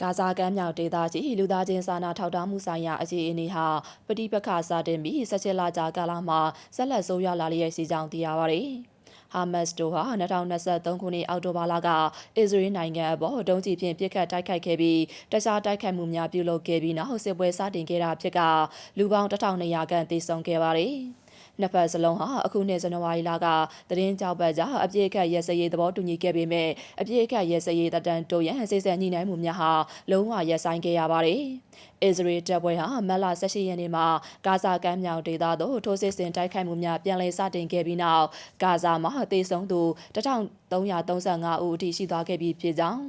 ဂါဇာကမ်းမြောင်ဒေသကြီးလူသားချင်းစာနာထောက်ထားမှုဆိုင်ရာအခြေအနေဟာပဋိပက္ခစတင်ပြီး17လကြာကာလမှာဆက်လက်ဆိုးရွားလာလျက်ရှိကြောင်းသိရပါတယ်။ဟာမတ်စ်တို့ဟာ2023ခုနှစ်အောက်တိုဘာလကအစ္စရေးနိုင်ငံအပေါ်ဒုံးကျည်ဖြင့်ပစ်ခတ်တိုက်ခိုက်ခဲ့ပြီးတခြားတိုက်ခိုက်မှုများပြုလုပ်ခဲ့ပြီးနောက်စစ်ပွဲစတင်ခဲ့တာဖြစ်ကလူပေါင်း1200ခန့်သေဆုံးခဲ့ပါတယ်။ နှစ်ဖက်စလုံးဟာအခုနှစ်ဇန်နဝါရီလကသတင်းကြောက်ပတ်ကြအပြည့်အခတ်ရဲစရေးသဘောတူညီခဲ့ပေမဲ့အပြည့်အခတ်ရဲစရေးတပ်တန်းတိုးရန်စိစက်ညှိနှိုင်းမှုများဟာလုံးဝရပ်ဆိုင်းခဲ့ရပါတယ်။ အစ္စရေးတပ်ဖွဲ့ဟာမတ်လ18ရက်နေ့မှာဂါဇာကမ်းမြောင်ဒေသသို့ထိုးစစ်ဆင်တိုက်ခိုက်မှုများပြန်လည်စတင်ခဲ့ပြီးနောက်ဂါဇာမှာသေဆုံးသူ1335ဦးအထိရှိသွားခဲ့ပြီဖြစ်ကြောင်း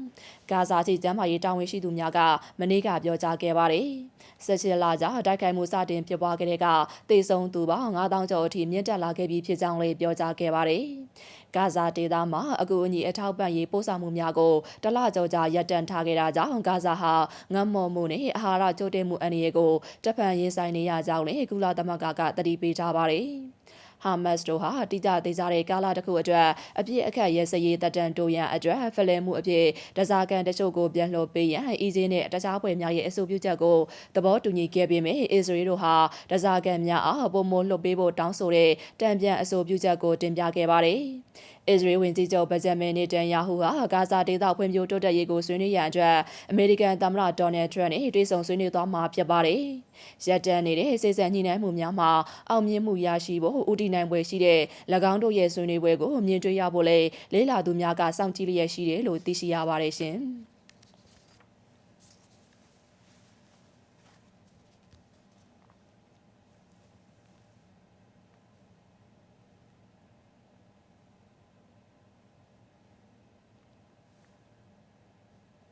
ဂါဇာကြီးကျမ်းမာရေးတာဝန်ရှိသူများကမနေ့ကပြောကြားခဲ့ပါတယ်။17လကြာတိုက်ခိုက်မှုစတင်ဖြစ်ပွားခဲ့တဲ့ကသေဆုံးသူပေါင်း9000ကျော်အထိမြင့်တက်လာခဲ့ပြီဖြစ်ကြောင်းလည်းပြောကြားခဲ့ပါတယ်။ ဂါဇာဒေသမှာအကူအညီအထောက်ပံ့ရေးပို့ဆောင်မှုများကိုတလကြောကြာရပ်တန့်ထားခဲ့တာကြောင့်ဂါဇာဟာငတ်မော်မှုနဲ့အာဟာရချို့တဲ့မှုအန္တရာယ်ကိုတပ်ဖန်ရင်ဆိုင်နေရကြောင်းလည်းကုလသမဂ္ဂကတတိပေးထားပါတယ်။ ဟာမတ်စ်တို့ဟာတိကျသေးကြတဲ့ကာလတစ်ခုအတွက်အပြည့်အခက်ရဲစရေးတပ်တန်တိုရန်အတွက်ဖလှယ်မှုအဖြစ်တစားကန်တချို့ကိုပြန်လှော်ပေးရန်အီဂျင်းနဲ့တခြားဖွဲ့များရဲ့အဆိုပြုချက်ကိုသဘောတူညီခဲ့ပေမဲ့အစ္စရေးတို့ဟာတစားကန်များအားပုံမိုလှုပ်ပေးဖို့တောင်းဆိုတဲ့တံပြန်အဆိုပြုချက်ကိုတင်ပြခဲ့ပါတယ်။အစ္စရေးဝန်ကြီးချုပ်ဘဂျမင်နေတန်ယာဟုဟာဂါဇာဒေသဖွံ့ဖြိုးတိုးတက်ရေးကိုဆွေးနွေးရန်အတွက်အမေရိကန်သမ္မတဒေါ်နယ်ထရန့်နဲ့တွေ့ဆုံဆွေးနွေးသွားမှာဖြစ်ပါတယ်။ရက်တန်နေတဲ့စေစံညှိနှိုင်းမှုများမှာအောင်မြင်မှုရရှိဖို့ဦးတည်နိုင်ပွဲရှိတဲ့၎င်းတို့ရဲ့ဆွေးနွေးပွဲကိုမြင်တွေ့ရဖို့လေလေးလာသူများကစောင့်ကြည့်လျက်ရှိတယ်လို့သိရှိရပါတယ်ရှင်။